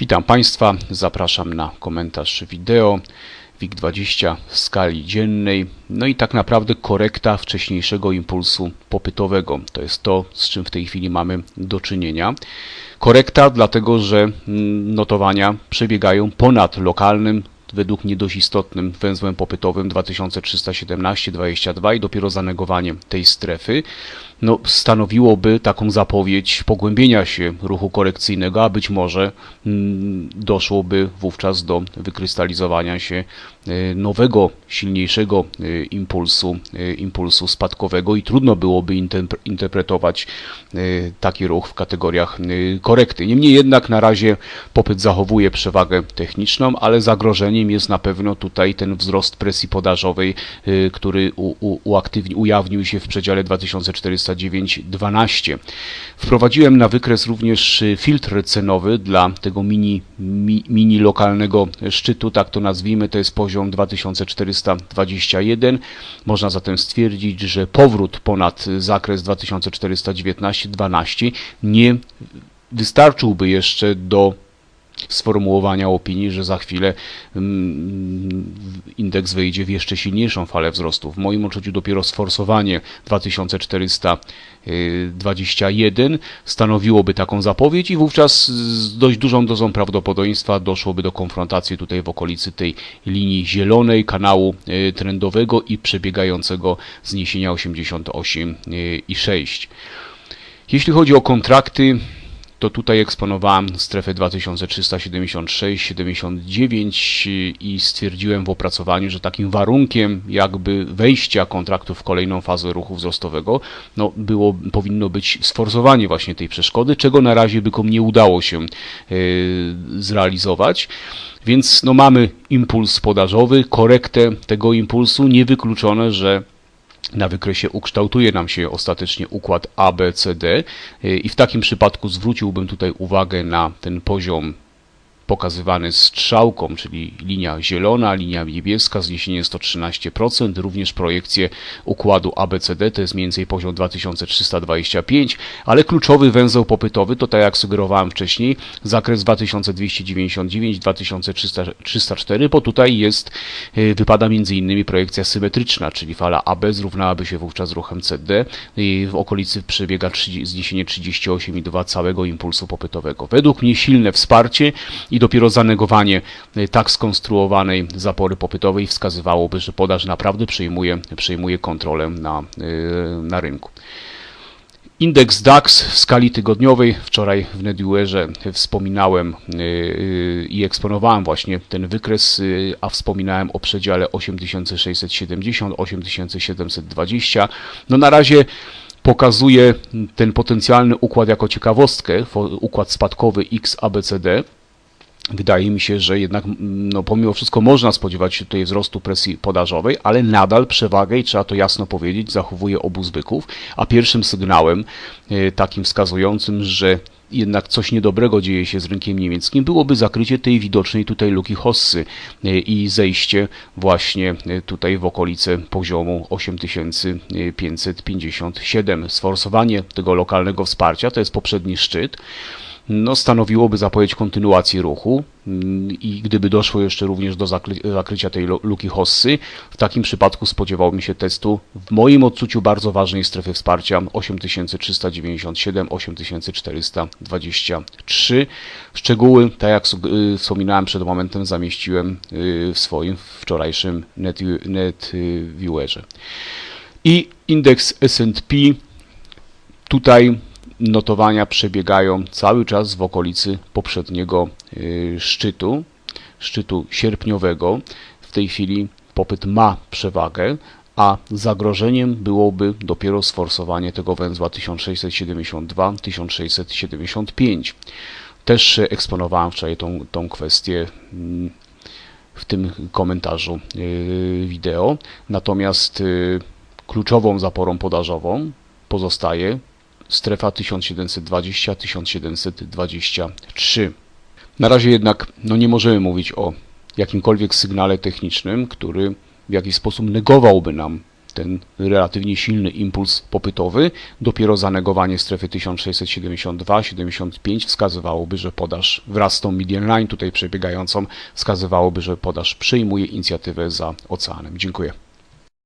Witam Państwa, zapraszam na komentarz wideo WIG20 w skali dziennej. No i tak naprawdę korekta wcześniejszego impulsu popytowego. To jest to, z czym w tej chwili mamy do czynienia. Korekta dlatego, że mm, notowania przebiegają ponad lokalnym według mnie dość istotnym węzłem popytowym 2317-22 i dopiero zanegowanie tej strefy no, stanowiłoby taką zapowiedź pogłębienia się ruchu korekcyjnego, a być może mm, doszłoby wówczas do wykrystalizowania się e, nowego, silniejszego e, impulsu, e, impulsu spadkowego i trudno byłoby interpretować taki ruch w kategoriach korekty. Niemniej jednak na razie popyt zachowuje przewagę techniczną, ale jest na pewno tutaj ten wzrost presji podażowej, który u, u, uaktywni, ujawnił się w przedziale 2400 2912. Wprowadziłem na wykres również y, filtr cenowy dla tego mini, mi, mini lokalnego szczytu, tak to nazwijmy, to jest poziom 2421. Można zatem stwierdzić, że powrót ponad zakres 2419-12 nie wystarczyłby jeszcze do sformułowania opinii, że za chwilę mm, indeks wejdzie w jeszcze silniejszą falę wzrostu. W moim odczuciu dopiero sforsowanie 2421 stanowiłoby taką zapowiedź i wówczas z dość dużą dozą prawdopodobieństwa doszłoby do konfrontacji tutaj w okolicy tej linii zielonej kanału y, trendowego i przebiegającego zniesienia 88,6. Jeśli chodzi o kontrakty, to tutaj eksponowałem strefę 2376-79 i stwierdziłem w opracowaniu, że takim warunkiem jakby wejścia kontraktu w kolejną fazę ruchu wzrostowego no było, powinno być sforzowanie właśnie tej przeszkody, czego na razie bykom nie udało się yy, zrealizować. Więc no mamy impuls podażowy, korektę tego impulsu, niewykluczone, że na wykresie ukształtuje nam się ostatecznie układ ABCD i w takim przypadku zwróciłbym tutaj uwagę na ten poziom pokazywany strzałką, czyli linia zielona, linia niebieska, zniesienie 113%, również projekcje układu ABCD, to jest mniej więcej poziom 2325, ale kluczowy węzeł popytowy to tak jak sugerowałem wcześniej, zakres 2299-2304, bo tutaj jest, y, wypada między innymi projekcja symetryczna, czyli fala AB zrównałaby się wówczas ruchem CD i w okolicy przebiega 30, zniesienie 38,2 całego impulsu popytowego. Według mnie silne wsparcie i dopiero zanegowanie y, tak skonstruowanej zapory popytowej wskazywałoby, że podaż naprawdę przejmuje, przejmuje kontrolę na, y, na rynku. Indeks DAX w skali tygodniowej. Wczoraj w NetWearze wspominałem y, i eksponowałem właśnie ten wykres, a wspominałem o przedziale 8670-8720. No na razie pokazuje ten potencjalny układ jako ciekawostkę, układ spadkowy XABCD. Wydaje mi się, że jednak no, pomimo wszystko można spodziewać się tutaj wzrostu presji podażowej, ale nadal przewagę, i trzeba to jasno powiedzieć, zachowuje obu zbyków, a pierwszym sygnałem e, takim wskazującym, że jednak coś niedobrego dzieje się z rynkiem niemieckim, byłoby zakrycie tej widocznej tutaj luki Hossy e, i zejście właśnie e, tutaj w okolice poziomu 8557. Sforsowanie tego lokalnego wsparcia to jest poprzedni szczyt no, stanowiłoby zapowiedź kontynuacji ruchu mm, i gdyby doszło jeszcze również do zakrycia tej luki Hossy, w takim przypadku spodziewałbym się testu w moim odczuciu bardzo ważnej strefy wsparcia 8397-8423. Szczegóły, tak jak y, wspominałem przed momentem, zamieściłem y, w swoim wczorajszym NetViewerze. I indeks S&P tutaj notowania przebiegają cały czas w okolicy poprzedniego y, szczytu, szczytu sierpniowego. W tej chwili popyt ma przewagę, a zagrożeniem byłoby dopiero sforsowanie tego węzła 1672-1675. Też eksponowałem wczoraj tą, tą kwestię mm, w tym komentarzu y, wideo. Natomiast y, kluczową zaporą podażową pozostaje strefa 1720-1723. Na razie jednak no nie możemy mówić o jakimkolwiek sygnale technicznym, który w jakiś sposób negowałby nam ten relatywnie silny impuls popytowy. Dopiero zanegowanie strefy 1672-75 wskazywałoby, że podaż wraz z tą median line tutaj przebiegającą wskazywałoby, że podaż przejmuje inicjatywę za oceanem. Dziękuję.